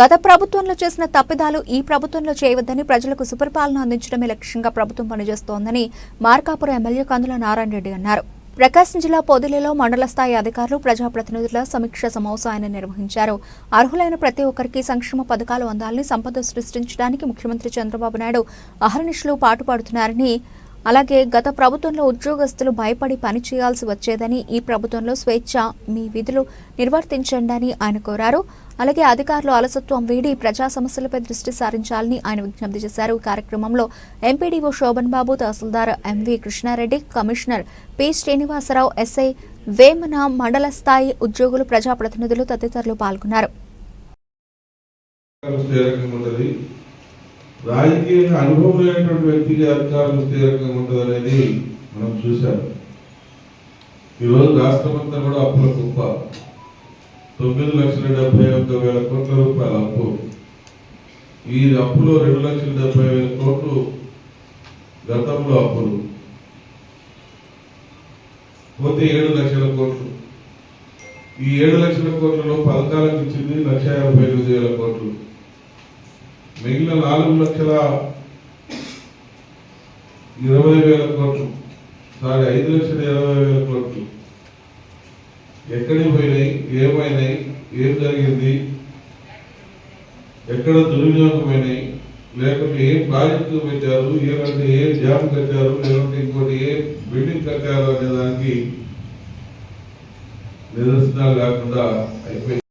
గత ప్రభుత్వంలో చేసిన తప్పిదాలు ఈ ప్రభుత్వంలో చేయవద్దని ప్రజలకు సుపరిపాలన అందించడమే లక్ష్యంగా ప్రభుత్వం పనిచేస్తోందని మార్కాపురం ఎమ్మెల్యే కందుల నారాయణ రెడ్డి అన్నారు. ప్రకాశం జిల్లా పొదిలిలో మండల స్థాయి అధికారులు ప్రజాప్రతినిధుల సమీక్ష సమావేశాన్ని నిర్వహించారు. అర్హులైన ప్రతి ఒక్కరికి సంక్షేమ పథకాలు అందాలని సంపద సృష్టించడానికి ముఖ్యమంత్రి చంద్రబాబు నాయుడు అహర్నిశలు పాటుపడుతున్నారని అలాగే గత ప్రభుత్వంలో ఉద్యోగస్తులు భయపడి పని చేయాల్సి వచ్చేదని ఈ ప్రభుత్వంలో స్వేచ్ఛ మీ విధులు నిర్వర్తించండి అని ఆయన కోరారు. అలాగే అధికారులు అలసత్వం వీడి ప్రజా సమస్యలపై దృష్టి సారించాలని ఆయన విజ్ఞప్తి చేశారు. కార్యక్రమంలో MPDO Shoban Babu tahsildar M V Krishnareddy commissioner P Srinivasarao SI Vemana మండల స్థాయి ఉద్యోగులు ప్రజాప్రతినిధులు తదితరులు పాల్గొన్నారు. రాజకీయ అనుభవం లేనటువంటి వ్యక్తికి అధికారం వస్తే ఏ రకంగా ఉంటుంది అనేది మనం చూసాం ఈరోజు రాష్ట్రం అంతా కూడా అప్పుల కుప్ప. తొమ్మిది లక్షల డెబ్బై ఒక్క వేల కోట్ల రూపాయల అప్పు. ఈ అప్పులో రెండు లక్షల డెబ్బై వేల కోట్లు గతంలో అప్పులు. పోతే ఏడు లక్షల కోట్లు. ఈ ఏడు లక్షల కోట్లలో పథకాలకు ఇచ్చింది లక్ష యాభై ఎనిమిది వేల కోట్లు. మిగిలిన నాలుగు లక్షల ఇరవై వేల కోట్లు సారీ ఐదు లక్షల ఇరవై వేల కోట్లు. ఎక్కడికి పోయినాయి? ఏమైనాయి? ఏం జరిగింది? ఎక్కడ దుర్వినియోగమైనాయి లేకుంటే ఏ ప్రాజెక్టు పెట్టారు? ఏమంటే ఏ జాబ్ కట్టారు? లేకుంటే ఇంకోటి ఏ బిల్డింగ్ కట్టారు అనే దానికి నిదర్శనాలు కాకుండా అయిపోయింది.